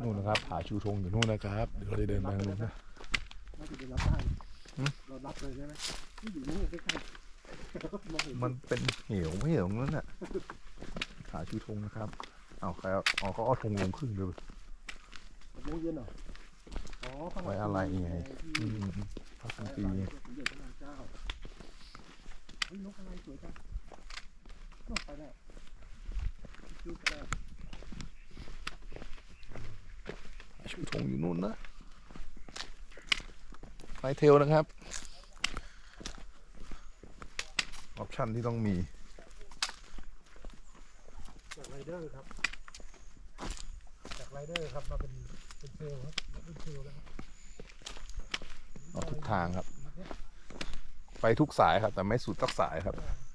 นู่นนะครับผาชูธงอยู่นู่นนะครับ เดี๋ยวเราจะเดินไปทางนู้นนะน่าจะเป็นรับได้หืมเรารับเลยใช่ไหมที่อยู่นี่ใกล้ๆมองเห็นมันเป็นเหวไม่เหวนั่นน่ะผาชูธงนะครับเอาใครเอาเอาเขาเอาธงลงครึ่งเลยโมงเย็นเหรออ๋อข้างหลังไว้อะไรไงที่อืมพระไว้ปีอะไรสมเด็จพระนางเจ้าเฮ้ยนกอะไรสวยจังนกไปแล้วชื่อก็ได้ ผาชูธงอยู่นู่นนะไฟเทลนะครับ ออปชั่นที่ต้องมีจากไรเดอร์ครับ จากไรเดอร์ครับมาเป็นเป็นเทรลครับเป็นเทรลแล้วครับออกทุกทางครับ ไปทุกสายครับ แต่ไม่สุดสักสายครับเ